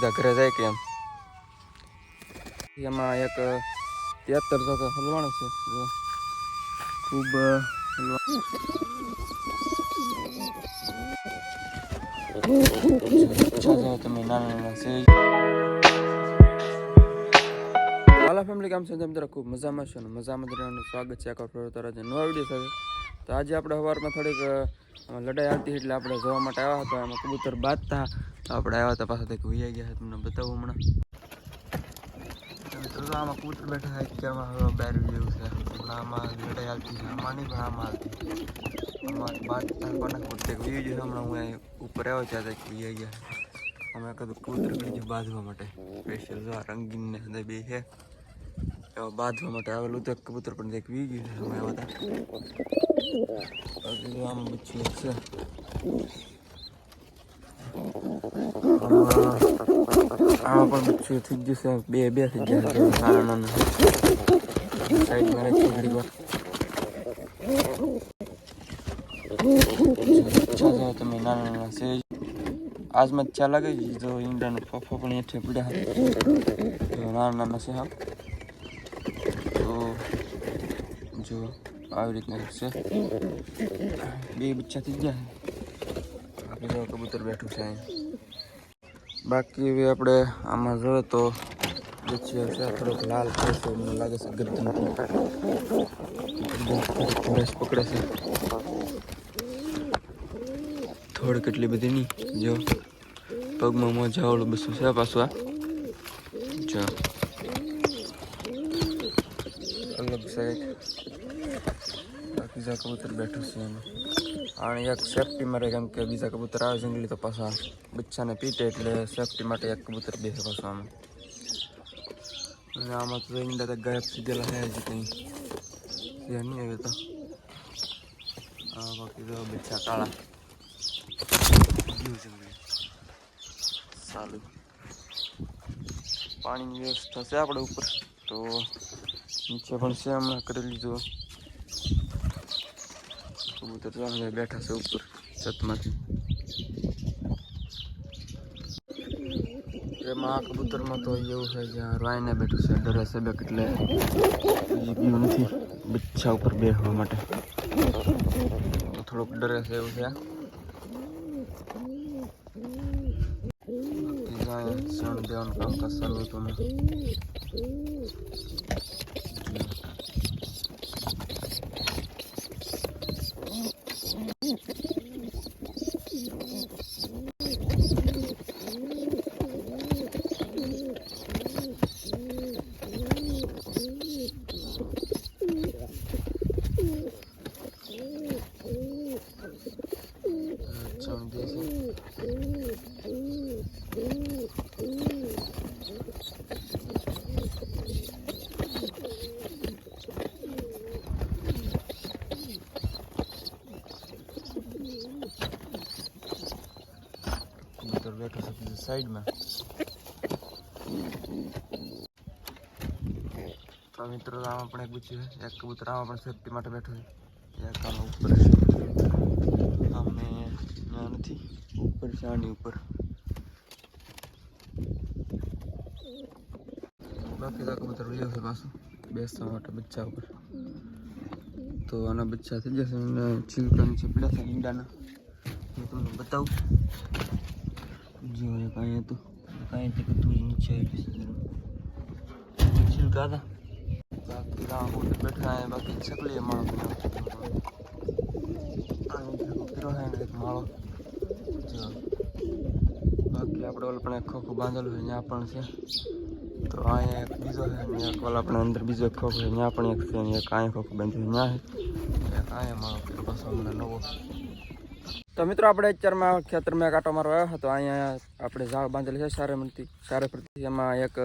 સીધા ઘરે જાય કે એમ. એમાં એક તેતર તો હલવાનું છે ખૂબ તમે નાના નાના વાલા ફેમિલી કામ છે તેમ ખૂબ મજામાં છે અને મજામાં રહેવાનું. સ્વાગત છે આખા ફેરો તારા જે નવા વીડિયો સાથે. તો આજે આપણે સવારમાં થોડીક લડાઈ આવતી એટલે આપણે જોવા માટે આવ્યા હતા. એમાં કબૂતર બાંધતા. તો આપણે આવ્યા હતા પાછા કંઈક વૈયા ગયા તમને બતાવું હમણાં. આમાં કબૂતર બેઠા છે, અત્યારમાં છે. આમાં લડાઈ આવતી છે આમાં નહીં, પણ આમાં આવતી આમાં બાંધતા કોના કબૂતર વી ગયું હમણાં હું અહીં ઉપર વૈયા ગયા અમે કદું કૂતર કરી બાંધવા માટે. સ્પેશિયલ જો આ રંગીન ને બે છે. બાંધવા માટે આવેલું તો કબૂતર પણ એક વી ગયું છે અમે આવ્યા હતા આમાં બચ્ચું છે. આમાં પણ બચ્યું થઈ ગયું છે. બે બે થઈ ગયા છે. નાના નાના સાઈડમાં છે ઘડી વાર. તમે, નાના નાના સેજ. આજમાં ચાલા ગઈ જો ઈંડાનો ફફો પણ હેઠે પડ્યા હતા નાના નાના છે, હા તો જો આવી રીતના છે. બે બચ્ચા થઈ ગયા. આપણે કબૂતર બેઠું છે બાકી આપણે આમાં જોઈએ તો બચ્ચી છે, થોડોક લાલ છે તો મને લાગે છે ગરદન પકડે છે. થોડી કેટલી બધી નહીં જો, પગમાં મોજા ઓલું બસું છે પાછું આ. જો. અલગ સાઈડ. બીજા કબૂતર બેઠું છે એમાં. અને એક સેફટી માટે કેમ કે બીજા કબૂતર આવે જંગલી તો પાછા બચ્ચાને પીટે એટલે સેફટી માટે એક કબૂતર બેસે પાછું આમાં. અને આમાં તો ઈંડા તો ગાયબ સીધેલા છે હજી કંઈ. ધ્યાન નહીં આવે તો. બાકી તો બચ્ચા કાળા. ગયું જંગલી. સારું. પાણીની વ્યવસ્થા છે આપણે ઉપર. તો નીચે પણ છે હમણાં કરી લીધું કબૂતર તો બેઠા છે ઉપર છતમાંથી. એમાં આ કબૂતરમાં તો એવું છે જ્યાં રાયને બેઠું છે, ડરે છે બેક નથી બચ્ચા ઉપર બેસવા માટે. થોડુંક ડરે એવું છે. શણ દેવાનું કામકાજ ચાલુ હતું હમણાં. શણ દે છે કબૂતર બેઠો છે બીજી સાઈડમાં તો મિત્રો આમાં પણ એક પૂછ્યું એક કબૂતર આમાં પણ સેફટી માટે બેઠું છે આમાં ઉપર અમે ત્યાં નથી. ઉપર છે ઉપર. બાકી તો કબૂતર વયો છે પાછું. બેસવા માટે બચ્ચા ઉપર. તો આના બચ્ચા થઈ જશે અને છીલકા નીચે પડ્યા છે ઈંડાના. હું તમને બતાવું. જો એક અહીંયા હતું. કાંઈ કતું નીચે આવી જશે છીલકા હતા. માળો પીરો હે ને એક માળો. બાકી આપણે ઓલ પણ એક ખોખું બાંધેલું છે ત્યાં પણ છે. તો અહીંયા એક બીજો છે એક ઓલ આપણે અંદર બીજો એક ખોખું છે ત્યાં પણ એક છે, ને એક અહીંયા ખોખું બાંધ્યું ત્યાં છે એક અહીંયા માળો પીરો પાછો હમણાં નવો. તો મિત્રો આપણે અત્યારમાં ખેતરમાં કાંટો મારવા આવ્યો હતો અહીંયા આપણે ઝાડ બાંધેલી છે, સારે મળતી સારે પ્રતિ એમાં એક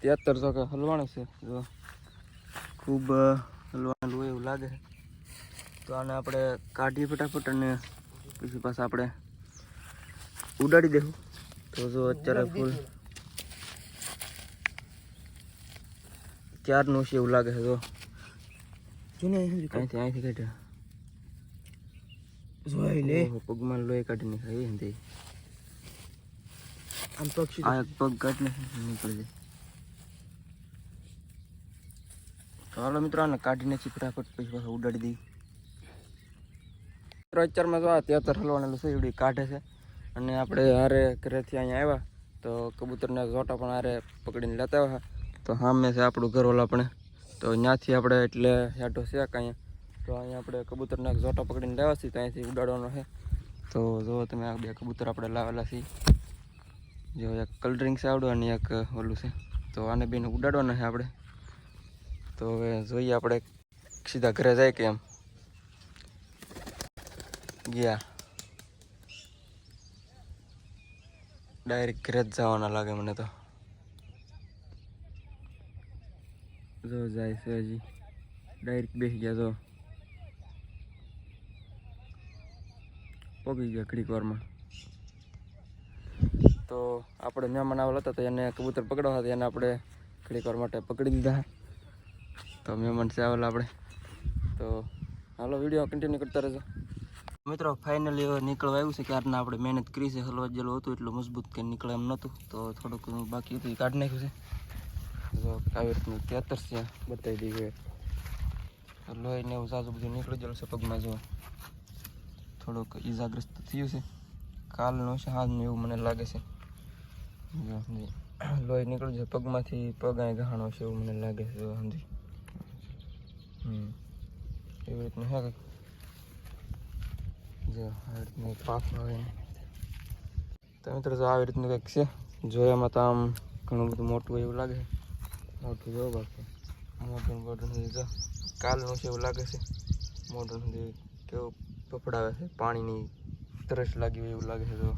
તેતર તો કે હલવાનું છે. જો. ખૂબ હલવાનું હોય એવું લાગે. તો આને આપણે કાઢીએ ફટાફટ અને પછી પાછા આપણે ઉડાડી દેવું. તો જો અત્યારે ફૂલ ક્યારનું છે એવું લાગે છે જો. અહીંથી અહીંથી કાઢ્યા. પગમાં લોહી કાઢી નાખાય આમ પગ કાઢી નીકળી જાય. તો હાલો મિત્રો, આને કાઢીને છીએ ફટાફટ પછી પાછા ઉડાડી દઈ મિત્રો, અત્યારમાં જો આ તેતર હલવાનેલું છે એવડી કાઢે છે અને આપણે હારે ઘરેથી અહીંયા આવ્યા તો કબૂતરને જોટા પણ હારે પકડીને લેતા આવ્યા તો સામે છે આપણું ઘર ઓલા આપણે. તો ત્યાંથી આપણે એટલે હેઠો છે અહીંયા તો અહીંયા આપણે કબૂતરને જોટા પકડીને લેવા છીએ, તો અહીંથી ઉડાડવાનો છે. તો જો તમે આ બે કબૂતર આપણે લાવેલા છીએ. જો એક કલરિંગ છે આવડું અને એક ઓલું છે. તો આને બેને ઉડાડવાના છે આપણે. તો હવે જોઈએ આપણે સીધા ઘરે જાય કે એમ. ગયા. ડાયરેક્ટ ઘરે જ જવાના લાગે મને તો. જો જાય છે હજી. ડાયરેક્ટ બેસી ગયા જો પગી ગયા ઘડીક વારમાં. તો આપણે મહેમાન આવેલા હતા તો એને કબૂતર પકડવા હતા એને આપણે ઘડીક વાર માટે પકડી દીધા તો મહેમાન છે આવેલા આપણે. તો હાલો વીડિયો કન્ટિન્યુ કરતા રહેજો. મિત્રો ફાઇનલી નીકળવા આવ્યું છે ક્યારના આપણે મહેનત કરી છે હલવા જેલું હતું એટલું મજબૂત કે નીકળે એમ નહોતું. તો થોડુંક બાકી હતું એ કાઢી નાખ્યું છે. જો આવી રીતનું તેતર છે, બતાવી દીધું લોહીને એવું સાજુ બધું નીકળી ગયેલું છે પગમાં જો. થોડુંક ઈજાગ્રસ્ત થયું છે. કાલનું છે હાજનું એવું મને લાગે છે. લોહી નીકળ્યું છે પગમાંથી, પગ અહીં ગહાણો છે એવું મને લાગે છે સમજી એવી રીતનું હે કંઈક? જો આવી રીતનું પાક આવે. તો મિત્રો જો આવી રીતનું કંઈક છે. જોયામાં તો આમ ઘણું બધું મોટું એવું લાગે. મોટું જો બાકી. મોટું મોટું નથી. જો કાલનું છે એવું લાગે છે. મોટું નથી. કેવું પફડાવે છે. પાણીની તરસ લાગી હોય એવું લાગે છે જો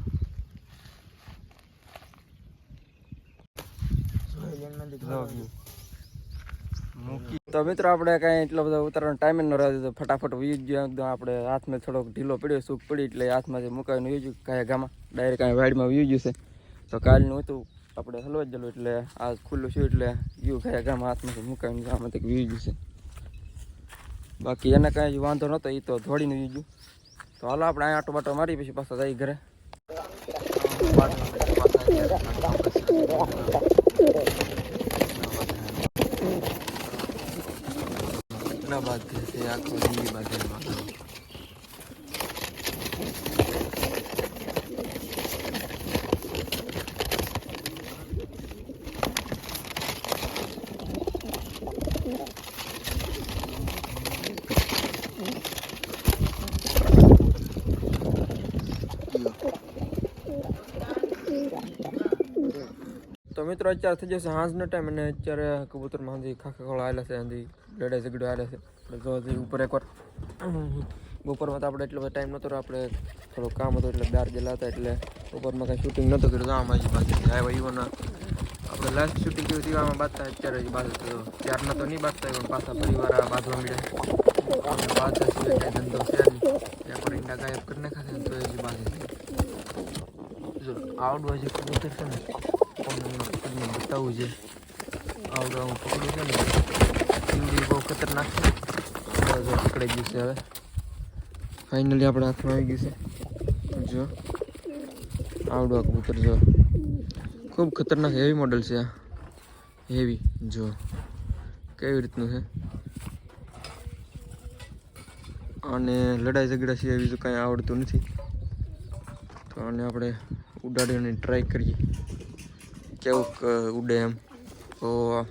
મૂકી તો મિત્રો આપણે કાંઈ એટલો બધો ઉતારવાનો ટાઈમ ન રહ્યો તો ફટાફટ વી ગયો, એકદમ આપણે હાથમાં થોડોક ઢીલો પડ્યો, સૂક પડી એટલે હાથમાંથી મુકાવીને વી ગયું. કાંઈ ગામાં ડાયરેક્ટ કાંઈ વાડીમાં વી ગયું તો કાલનું હતું, આપણે હલવા જ ગયેલું એટલે આ ખુલ્લું છું એટલે ગયું કાંઈ ગામાં હાથમાંથી મુકાવીને ગામાંથી વી ગયું બાકી એને કાંઈ વાંધો નહોતો એ તો ધોળીને વી ગયું. તો હાલો આપણે અહીંયા આટો બાટો મારી પછી પાછા જઈ ઘરે. ના બાદ છે આખો દી બાદ તો મિત્રો, અત્યારે થઈ જશે સાંજનો ટાઈમ અને અત્યારે કબૂતરમાંથી ખાખા ખોળા આવેલા છે હાંધી લડાઈ ઝઘડો આવેલા છે. આપણે જો હજી ઉપર એકવાર બપોરમાં તો આપણે એટલો બધો ટાઈમ નહોતો રહ્યો. આપણે થોડું કામ હતું એટલે બહાર ગયેલા હતા એટલે બપોરમાં કાંઈ શૂટિંગ નહોતું કર્યું, તો આમાં હજી બાકી છે આવ્યા ઈવન. આપણે લાસ્ટ શૂટિંગ કર્યું હતું, આમાં બાંધતા અત્યારે હજી બાજુ થયો ત્યારના તો નહીં બાંધતા પણ પાછા પરિવાર આ બાંધવા મળ્યા. અને બાંધતા સિવાય કાંઈ ધંધો છે નહીં. ત્યાં પર ઈંડા ગાયબ કરી નાખ્યા છે ને તો હજી બાંધી જો, આવડું હજી કબૂતર છે ને? તમને પકડીને બતાવવું છે? આવડું હું પકડું છે ને? ઈવડી બહુ ગયું છે હવે. ફાઇનલી આપણે હાથમાં આવી ગયું છે. જો. આવડો આ કબૂતર, જો. ખૂબ ખતરનાક હેવી મોડલ છે આ. હેવી જો. કેવી રીતનું છે? અને લડાઈ ઝઘડા છે એવી કાંઈ આવડતું નથી. તો આને આપણે ઉડાડીને ટ્રાય કરીએ. કેવું ઉડે એમ. તો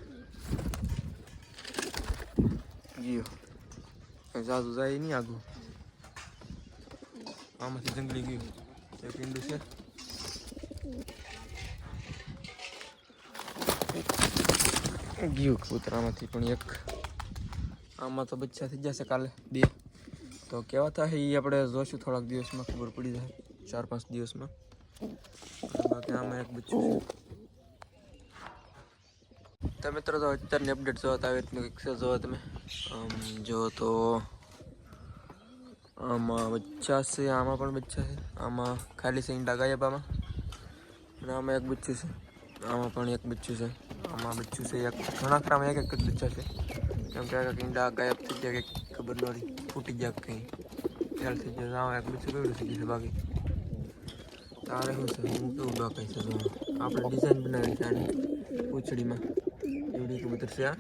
ગયો કઈ જાજુ જાય નહીં આગું આમાંથી જંગલી ગયું એ ઈંડું છે ગયું કબૂતર આમાંથી પણ એક આમાં તો બચ્ચા થઈ જશે કાલે બે તો કેવા થાય એ આપણે જોઈશું થોડાક દિવસમાં ખબર પડી જાય ચાર પાંચ દિવસમાં બાકી આમાં એક બચ્ચું તમે મિત્રો તો અત્યારની અપડેટ જોવા આવી રીતનું કંઈક છે જો તમે આમ જો તો આમાં બચ્ચા છે, આમાં પણ બચ્ચા છે. આમાં ખાલી છે ઈંડા ગાયબ આમાં અને આમાં એક બચ્ચું છે. આમાં પણ એક બચ્ચું છે. આમાં બચ્ચું છે એક. ઘણા ખરામાં એક એક જ બચ્ચા છે. કેમ કે ઈંડા ગાયબ થઈ ગયા કંઈક ખબર નથી ફૂટી ગયા કંઈ. ખ્યાલ થઈ ગયો. આમાં એક બચ્ચું કેવડું થઈ ગયું છે બાકી? તારે શું છે? હું કેવું ડોકાય છે? આપણે ડિઝાઇન બનાવી છે આની પૂંછડીમાં. એવડી કબૂતર છે આ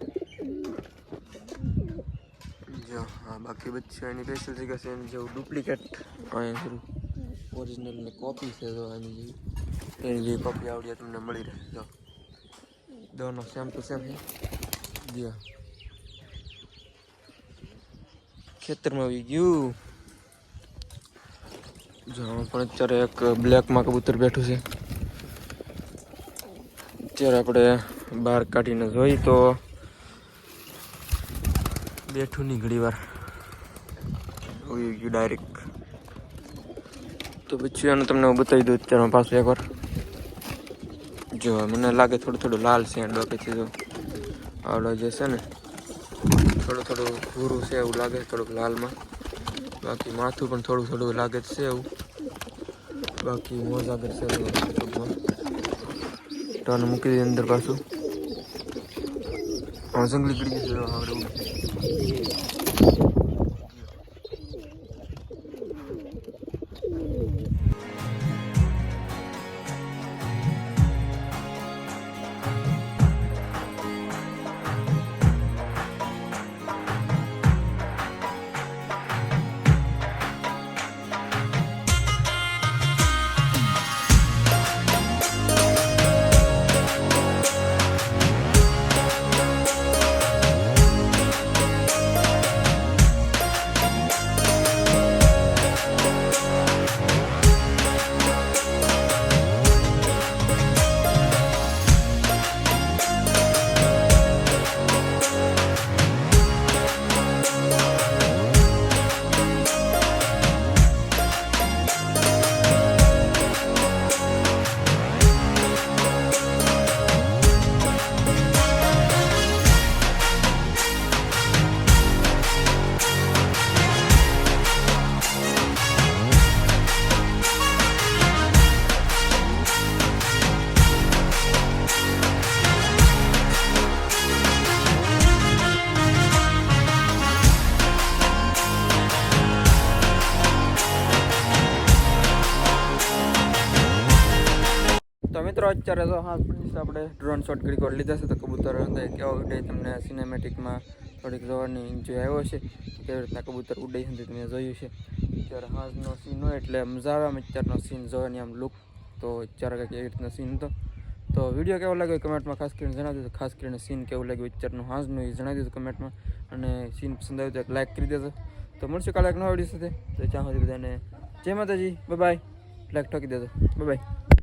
જો બાકી બચ્ચું એની સ્પેશિયલ જગ્યા છે એની જેવું ડુપ્લિકેટ અહીંયા થોડું ઓરિજિનલ કોપી છે જો એની જેવી. એની જેવી કોપી આવડી તમને મળી રહે. જો. દોનો સેમ ટુ સેમ જો. ખેતરમાં આવી ગયું. જો પણ અત્યારે એક બ્લેકમાં કબૂતર બેઠું છે. અત્યારે આપણે બહાર કાઢીને જોઈ તો બેઠું નહીં ઘણી વાર. ઉઈ ગયું ડાયરેક્ટ તો પછી આનું તમને હું બતાવી દઉં અત્યારે પાછું એકવાર. જો, મને લાગે થોડું થોડું લાલ છે ડોકેથી જો આવડો જે છે ને, થોડું થોડું ભૂરું છે એવું લાગે થોડુંક લાલમાં. બાકી માથું પણ થોડું થોડું લાગે છે એવું. બાકી મોજ આગળ છે ટૂંકમાં મૂકી દીધી અંદર પાછું. હા, જંગલી ગળી છે આવડે અત્યારે તો હા આપણે ડ્રોન શોટ કરી લીધા છે, તો કબૂતર અંદર કેવો ઉડે, તમને સિનેમેટિકમાં થોડીક જોવાની એન્જોય આવ્યો છે કેવી રીતના કબૂતર ઉડે છે, તમે જોયું છે. અત્યારે હાજનો સીન હોય એટલે મજા આવે આમ અત્યારનો સીન જોવાની આમ લુક તો અત્યારે કંઈક એવી રીતના સીન હતો. તો વીડિયો કેવો લાગ્યો કમેન્ટમાં ખાસ કરીને જણાવી દેજો ખાસ કરીને સીન કેવું લાગ્યું અત્યારનું, હાજનું એ જણાવી દેજો કમેન્ટમાં અને સીન પસંદ આવ્યું તો એક લાઇક કરી દેજો. તો મળશે કાલે એક નવા વીડિયો સાથે. તો ત્યાં સુધી બધાને જય માતાજી બાય લાઈક ઠોકી દેજો. બાય